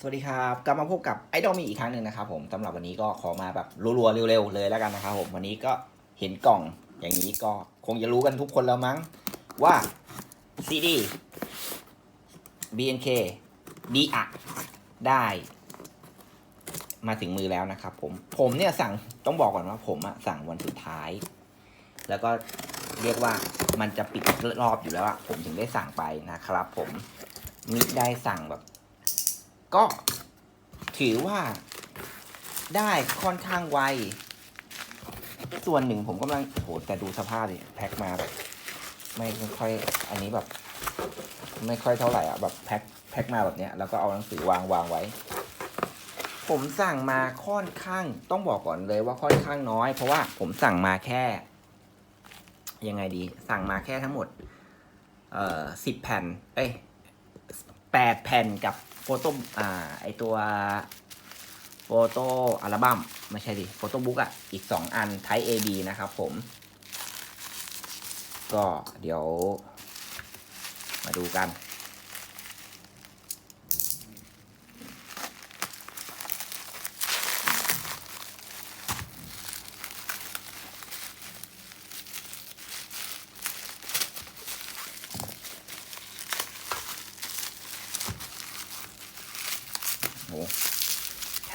สวัสดีครับกลับมาพบกับไอดอลมีอีกครั้งหนึ่งนะครับผมสำหรับวันนี้ก็ขอมาแบบรัวๆเร็วๆเลยแล้วกันนะครับผมวันนี้ก็เห็นกล่องอย่างนี้ก็คงจะรู้กันทุกคนแล้วมั้งว่า CD BNK ดีอะได้ มาถึงมือแล้วนะครับผมผมเนี่ยสั่งต้องบอกก่อนว่าผมอะสั่งวันสุดท้าย แล้วก็เรียกว่ามันจะปิดรอบอยู่แล้วอะผมถึงได้สั่งไปนะครับผมมิได้สั่งแบบ ก็ถือว่าได้ค่อนข้างไว ส่วนหนึ่งผมกำลังโหแต่ดูสภาพดิแพ็คมาแบบไม่ค่อยอันนี้แบบ ไม่ค่อยเท่าไหร่อะแบบแพ็คแพ็คมาแบบเนี้ยแล้วก็เอาหนังสือวางวางไว้ ผมสั่งมาค่อนข้างต้องบอกก่อนเลยว่าค่อนข้างน้อย เพราะว่าผมสั่งมาแค่ ยังไงดี สั่งมาแค่ทั้งหมด เอ่อสิบแผ่น เอ้ย แปดแผ่นกับโฟโต้อ่าไอตัวโฟโต้อัลบั้มไม่ใช่ดิโฟโต้บุ๊กอะ อีกสองอันไทป์ A B นะครับผม ก็เดี๋ยวมาดูกัน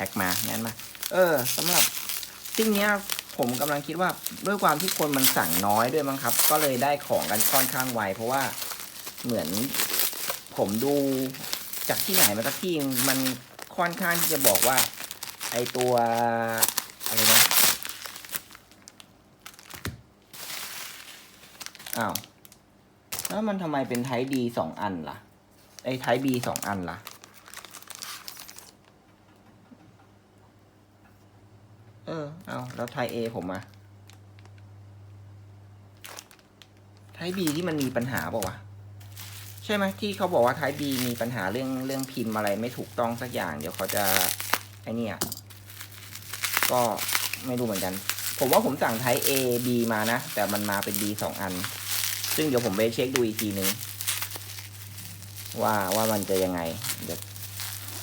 แท็กมาแน่นมากเออสำหรับสิ่งเนี้ยผมกำลังคิดว่าด้วยความที่คนมันสั่งน้อยด้วยมั้งครับ ก็เลยได้ของกันค่อนข้างไวเพราะว่าเหมือนผมดูจากที่ไหนมาสักที่มันค่อนข้างที่จะบอกว่า ไอตัวอะไรนะอ้าวแล้วมันทำไมเป็นไทดีสองอันล่ะ ไอไทบีสองอันล่ะออ เอาแล้วไทยเอผมอะไทยบีที่มันมีปัญหาเปล่าวะใช่ไหมที่เขาบอกว่าไทยบีมีปัญหาเรื่องเรื่องพิมพ์อะไรไม่ถูกต้องสักอย่าง เดี๋ยวเขาจะไอเนี่ยก็ไม่รู้เหมือนกัน ผมว่าผมสั่งไทย A B มานะ แต่มันมาเป็น B สองอัน ซึ่งเดี๋ยวผมไปเช็คดูอีกทีนึง ว่าว่ามันจะยังไง เดี๋ยว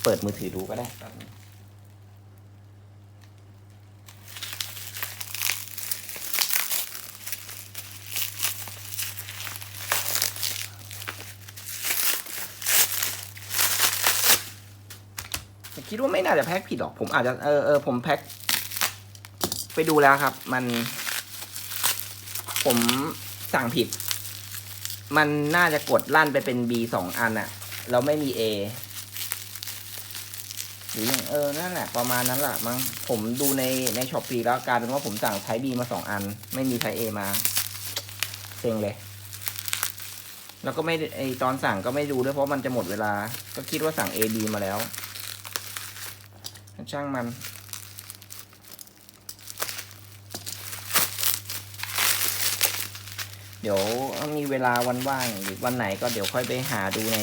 เปิดมือถือดูก็ได้แป๊บนึง ผมคิดว่าไม่น่าจะแพ็คผิดหรอก ผมอาจจะเออเออผมแพ็คไปดูแล้วครับ มัน ผมสั่งผิด มันน่าจะกดลั่นไปเป็น B สองอันอะแล้วไม่มี A หรือยังเออนั่นแหละประมาณนั้นแหละมั้งผมดูในในช็อปปีแล้วกลายเป็นว่าผมสั่งไท p บีมาสองอัน ไม่มีไท A มาเซ็งเลย แล้วก็ไม่ได้ไอตอนสั่งก็ไม่ดูด้วยเพราะมันจะหมดเวลา ก็คิดว่าสั่ง A B มาแล้ว ช่างมัน เดี๋ยวมีเวลาวันว่างหรือวันไหนก็เดี๋ยวค่อยไปหาดูใน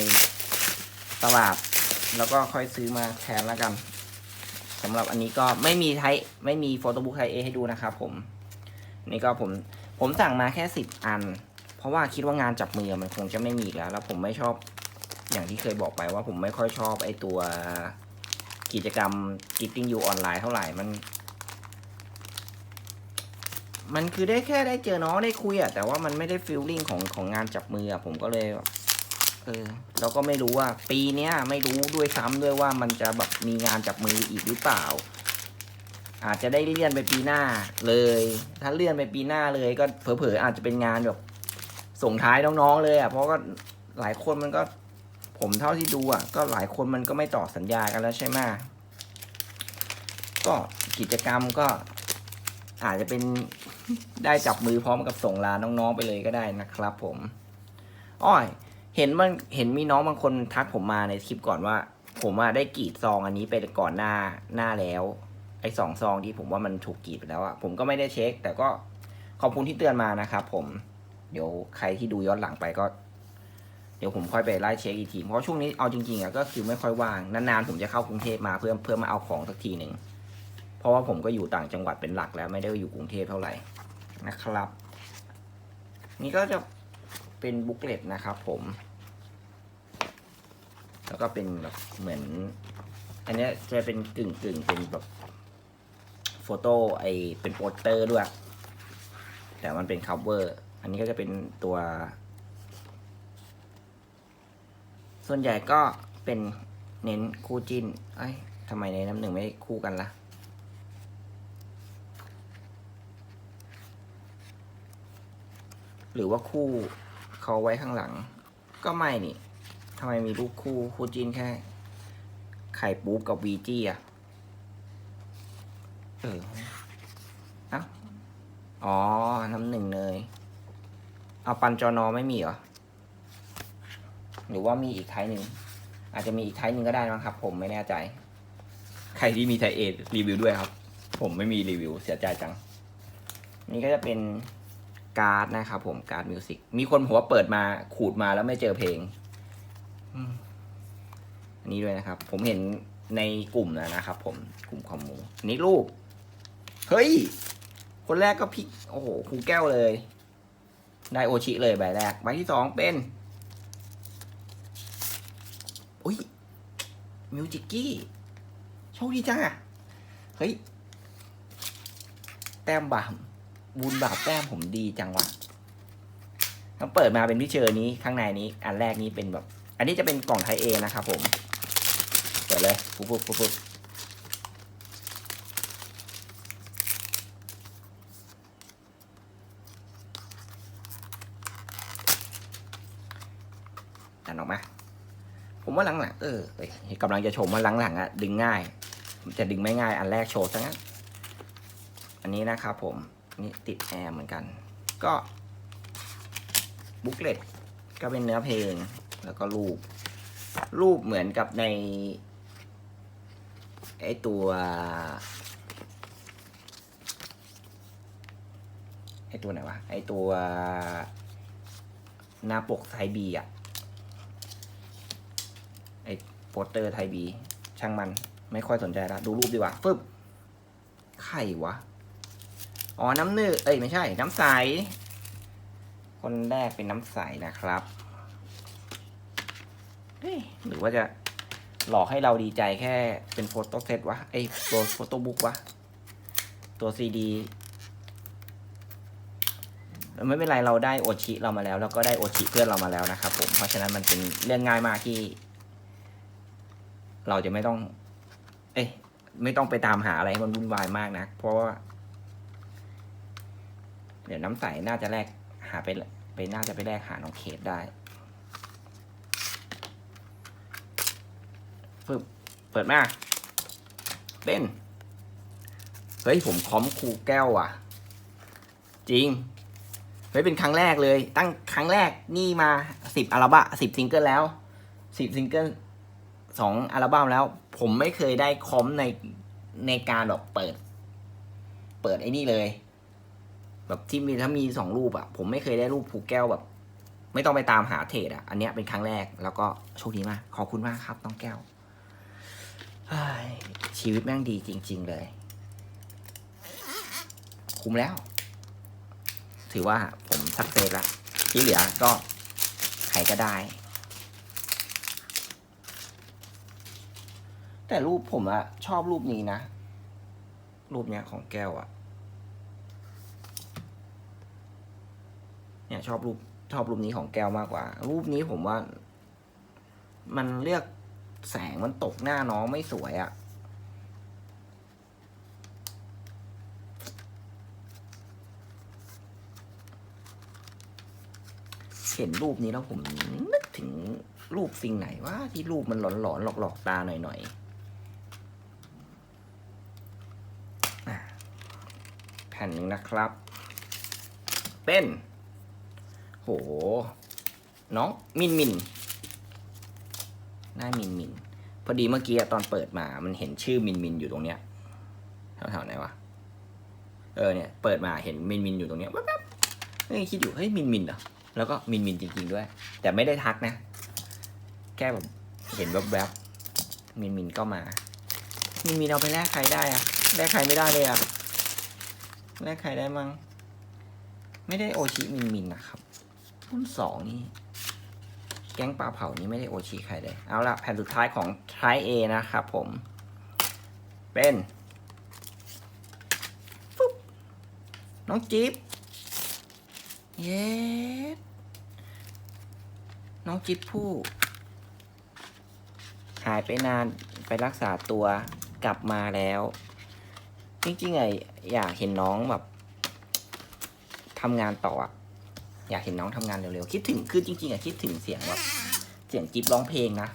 ตลาด แล้วก็ค่อยซื้อมาแทนแล้วกันสำหรับอันนี้ก็ไม่มีไทยไม่มีโฟโต้บุ๊กไทยเอให้ดูนะครับผมนี่ก็ผมผมสั่งมาแค่สิบอัน เพราะว่าคิดว่างานจับมือมันคงจะไม่มีแล้ว แล้วผมไม่ชอบอย่างที่เคยบอกไปว่าผมไม่ค่อยชอบไอตัว กิจกรรม Getting You ออนไลน์เท่าไหร่มัน มันคือได้แค่ได้เจอน้องได้คุยอะแต่ว่ามันไม่ได้ฟีลลิ่งของของงานจับมืออะผมก็เลยเออเราก็ไม่รู้ว่า ปีเนี้ยไม่รู้ด้วยซ้ำด้วยว่ามันจะแบบมีงานจับมืออีกหรือเปล่า อาจจะได้เลื่อนไปปีหน้าเลย ถ้าเลื่อนไปปีหน้าเลยก็เผลอๆอาจจะเป็นงานแบบส่งท้ายน้องๆเลยอะเพราะก็หลายคนมันก็ ผมเท่าที่ดูอะก็หลายคนมันก็ไม่ต่อสัญญากันแล้วใช่ไหมก็กิจกรรมก็อาจจะเป็นได้จับมือพร้อมกับส่งลาน้องๆไปเลยก็ได้นะครับ ผมอ้อยเห็นมันเห็นมีน้องบางคนทักผมมาในคลิปก่อนว่า ผมอะได้กรีดซองอันนี้ไปก่อนหน้าหน้าแล้ว ไอ้สองซองที่ผมว่ามันถูกกรีดไปแล้วอะผมก็ไม่ได้เช็ค แต่ก็ขอบคุณที่เตือนมานะครับผมเดี๋ยวใครที่ดูย้อนหลังไปก็ เดี๋ยวผมค่อยไปไล่เช็คอีกที เพราะช่วงนี้เอาจริงๆอะก็คือไม่ค่อยว่าง นานๆผมจะเข้ากรุงเทพมาเพื่อเพื่อมาเอาของสักทีหนึ่ง เพราะว่าผมก็อยู่ต่างจังหวัดเป็นหลักแล้วไม่ได้อยู่กรุงเทพเท่าไหร่นะครับ นี่ก็จะเป็นบุ๊กเลตนะครับผม แล้วก็เป็นแบบเหมือน อันนี้จะเป็นกึ่งกึ่งๆเป็นแบบโฟโต้ไอเป็นโปสเตอร์ด้วย แต่มันเป็น cover อันนี้ก็จะเป็นตัว ส่วนใหญ่ก็เป็นเน้นคู่จิ้นเอ้ยทำไมในน้ำหนึ่งไม่คู่กันล่ะหรือว่าคู่เขาไว้ข้างหลัง ก็ไม่นี่ทำไมมีรูปคู่คู่จิ้นแค่ ไข่ปูกับวีจี้อะ เอออ้าอ๋อ น้ำหนึ่งเนยเอาปันจอนอไม่มีเหรอ หรือว่ามีอีกไทยหนึ่งอาจจะมีอีกไทยหนึ่งก็ได้มั้งครับ ผมไม่แน่ใจ ใครที่มีไทยเอรีวิวด้วยครับ ผมไม่มีรีวิวเสียใจจัง นี่ก็จะเป็นการ์ดนะครับผมการ์ดมิวสิกมีคนผมว่าเปิดมาขูดมาแล้วไม่เจอเพลงอันนี้ด้วยนะครับ ผมเห็นในกลุ่มแล้วนะครับ ผมกลุ่มคอมมูนนี้รูปเฮ้ย คนแรกก็พี่โอ้โหครูแก้วเลย ได้โอชิเลยใบแรก ใบที่สองเป็น อุ้ยมิวจิกกี้โชคดีจังอะเฮ้ย แต้มบาปบุญบาปแต้มผมดีจังวะต้องเปิดมาเป็นพี่เชอร์นี้ข้างในนี้ อันแรกนี้เป็นแบบ อันนี้จะเป็นกล่องไทยเอนะครับผม เปิดเลยปุ๊บปุ๊บปุ๊บปุ๊บดันออกมา ผม ว่าหลังๆเออเอ้ยกำลังจะชมว่าหลังๆอะดึงง่ายจะดึงไม่ง่ายอันแรกโชว์ซะงั้น อันนี้นะครับผมนี่ติดแอร์เหมือนกัน ก็บุ๊กเลตก็เป็นเนื้อเพลงแล้วก็รูป รูปเหมือนกับในไอตัวไอตัวไหนวะไอตัวหน้าปกไทยบีอะไอ โปสเตอร์ไทยบี ช่างมัน ไม่ค่อยสนใจละดูรูปดีกว่าฟึบไข่วะ อ๋อ น้ำหนึ่งเอ้ย ไม่ใช่ น้ำใส คนแรกเป็นน้ำใสนะครับเฮ้ยหรือว่าจะหลอกให้เราดีใจแค่เป็นโฟโต้เซตวะไอยตัวโฟโต้บุ๊กวะ ตัวซีดีไม่เป็นไรเราได้โอชิเรามาแล้ว แล้วก็ได้โอชิเพื่อนเรามาแล้วนะครับผม เพราะฉะนั้นมันเป็นเรื่องง่ายมากที่ เราจะไม่ต้อง เอ้ยไม่ต้องไปตามหาอะไรให้มันวุ่นวายมากนะเพราะว่า เดี๋ยวน้ำใสน่าจะแลกหาไปไปน่าจะไปแลกหาน้องเขตได้ฟึบเปิดมาเป็นเฮ้ยผมคอมครูแก้วอะ จริงเฮ้ยเป็นครั้งแรกเลย ตั้งครั้งแรกนี่มาสิบอัลบั้มสิบซิงเกิลแล้วสิบซิงเกิล สองอัลบั้มแล้ว ผมไม่เคยได้คอมในในการแบบเปิด เปิดไอ้นี่เลย แบบที่มีถ้ามีสองรูปอะผมไม่เคยได้รูปผูกแก้วแบบ ไม่ต้องไปตามหาเทรดอะอันเนี้ยเป็นครั้งแรกแล้วก็โชคดีมาก ขอบคุณมากครับน้องแก้วชีวิตแม่งดีจริง ๆ เลย คุ้มแล้ว ถือว่าผมสักเซสละที่เหลือก็ใครก็ได้ แต่รูปผมอะชอบรูปนี้นะ รูปเนี้ยของแก้วอะเนี่ยชอบรูปชอบรูปนี้ของแก้วมากกว่า รูปนี้ผมว่า มันเลือกแสงมันตกหน้าน้องไม่สวยอะเห็นรูปนี้แล้วผมนึกถึงรูปสิ่งไหนว่าที่รูปมันหลอนหลอนๆหลอกหลอกๆตาหน่อยหน่อยๆอะแผ่นหนึ่งนะครับ เป็น โห น้องมินมินหน้ามินมิน พอดีเมื่อกี้ตอนเปิดมา มันเห็นชื่อมินมินอยู่ตรงเนี้ยแถวๆไหนวะ เออเนี่ย เปิดมาเห็นมินมินอยู่ตรงเนี้ยแว๊บๆเฮ้ยคิดอยู่ เฮ้ยมินมินเหรอ แล้วก็มินมินจริง ๆ ด้วย แต่ไม่ได้ทักนะ แค่แบบเห็นแวบๆมินมินก็มา มินมินเอาไปแลกใครได้อะแลกใครไม่ได้เลยอะ แลกใครได้มั้งไม่ได้โอชิมินมินนะครับรุ่นสองนี่แก๊งปลาเผานี่ไม่ได้โอชิใครเลย เอาละแผ่นสุดท้ายของ Try A นะครับผม เป็นปุ๊บน้องจิ๊บเย้น้องจิ๊บผู้ หายไปนานไปรักษาตัวกลับมาแล้ว จริงๆไออยากเห็นน้องแบบทำงานต่ออะอยากเห็นน้องทำงานเร็วๆคิดถึงคือจริงๆอะคิดถึงเสียงแบบเสียงจิ๊บร้องเพลงนะ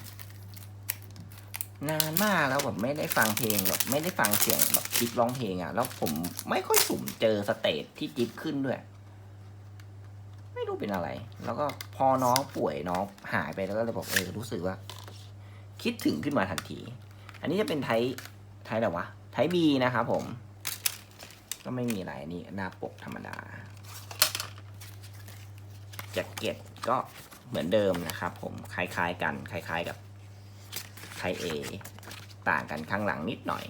นานมากแล้วแบบไม่ได้ฟังเพลงแบบไม่ได้ฟังเสียงแบบจิ๊บร้องเพลงอะแล้วผมไม่ค่อยสุ่มเจอสเตจที่จิ๊บขึ้นด้วย ไม่รู้เป็นอะไร แล้วก็พอน้องป่วยน้องหายไปแล้วก็เลยบอกเออรู้สึกว่า คิดถึงขึ้นมาทันที อันนี้จะเป็นไทยไทยอะไรวะ ไทยบีนะครับผม ก็ไม่มีอะไรนี่หน้าปกธรรมดาแจ็คเก็ตก็เหมือนเดิมนะครับผมคล้ายๆกันคล้าย ๆกับไทยเอต่างกันข้างหลังนิดหน่อย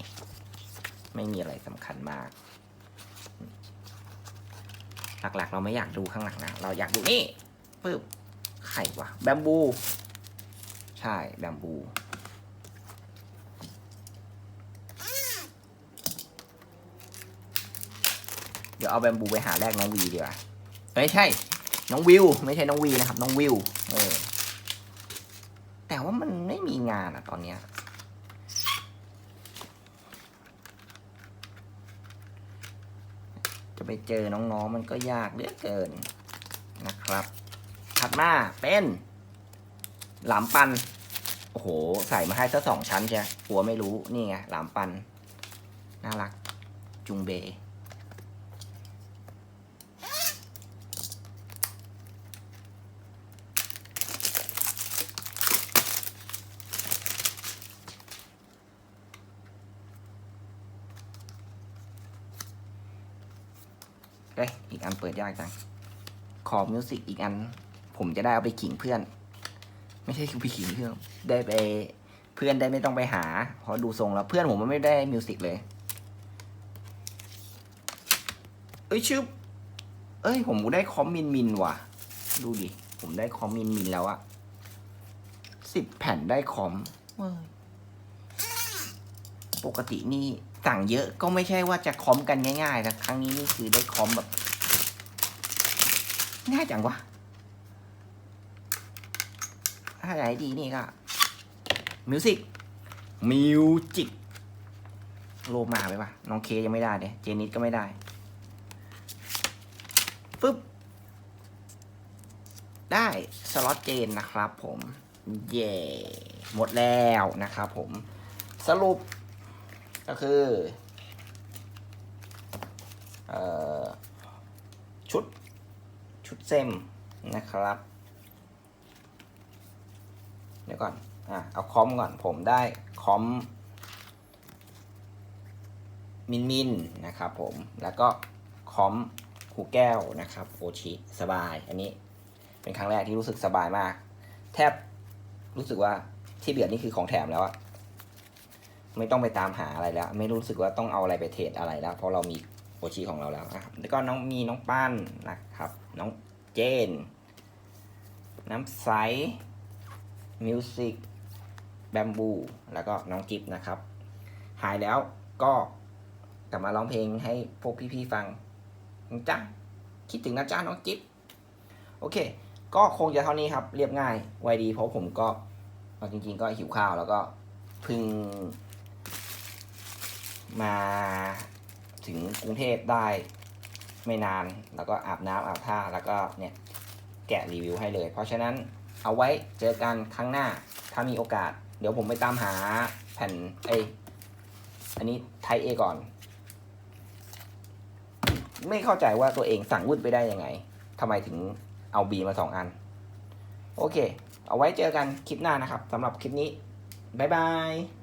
ไม่มีอะไรสำคัญมาก หลักๆ เราไม่อยากดูข้างหลังนะเราอยากดูนี่ปึ๊บไข่วะแบมบู ใช่แบมบู เดี๋ยวเอาแบมบูไปหาแรกน้องวีดีกว่าไม่ใช่ น้องวิว ไม่ใช่น้องวีนะครับ น้องวิว เออ แต่ว่ามันไม่มีงานอะตอนเนี้ย จะไปเจอน้องๆมันก็ยากเหลือเกินนะครับ ถัดมาเป็นหลามปัน โอ้โห ใส่มาให้ซะสองชั้นใช่หัวไม่รู้ นี่ไงหลามปัน น่ารัก จุงเบ กอันเปิดยากจัง ขอมิวสิกอีกอัน ผมจะได้เอาไปขิงเพื่อน ไม่ใช่ไปขิงเพื่อน ได้ไปเพื่อนได้ไม่ต้องไปหา เพราะดูทรงแล้วเพื่อนผมมันไม่ได้มิวสิกเลย เอ้ยชื่อ เอ้ย ผมได้คอมมินมินว่ะ ดูดิ ผมได้คอมมินมินแล้วอะสิบแผ่นได้คอมปกตินี่สั่งเยอะก็ไม่ใช่ว่าจะคอมกันง่ายๆนะครั้งนี้นี่คือได้คอมแบบ ง่ายจังวะ ถ้าไหนดีนี่ก็มิวสิกมิวจิกโลมาไปปะน้องเคยังไม่ได้เด้เจนิสก็ไม่ได้ปึ๊บได้สล็อตเจนนะครับผม เย่หมดแล้วนะครับผมสรุปก็คือ เออ ชุดเซมนะครับ เดี๋ยวก่อน อะ เอาคอมก่อน ผมได้คอมมินมินนะครับผม แล้วก็คอมครูแก้วนะครับโอชิสบาย อันนี้เป็นครั้งแรกที่รู้สึกสบายมาก แทบรู้สึกว่าที่เหลือนี่คือของแถมแล้วอะไม่ต้องไปตามหาอะไรแล้ว ไม่รู้สึกว่าต้องเอาอะไรไปเทรดอะไรแล้ว เพราะเรามี โอชิของเราแล้วนะครับแล้วก็น้องมีน้องปั้นนะครับ น้องเจน น้ำใสมิวสิกแบมบู แล้วก็น้องกิฟนะครับ หายแล้วก็กลับมาร้องเพลงให้พวกพี่ๆฟังนะจ้ะคิดถึงนะจ้าน้องกิฟโอเค ก็คงจะเท่านี้ครับ เรียบง่ายไวดี เพราะผมก็จริงๆก็หิวข้าวแล้วก็พึ่งมา ถึงกรุงเทพได้ไม่นาน แล้วก็อาบน้ำอาบท่าแล้วก็เนี่ยแกะรีวิวให้เลย เพราะฉะนั้นเอาไว้เจอกันครั้งหน้าถ้ามีโอกาส เดี๋ยวผมไปตามหาแผ่นเออันนี้ไทยเอก่อน ไม่เข้าใจว่าตัวเองสั่งวุดไปได้ยังไงทำไมถึงเอาบีมาสองอัน โอเค เอาไว้เจอกันคลิปหน้านะครับสำหรับคลิปนี้ บ๊ายบาย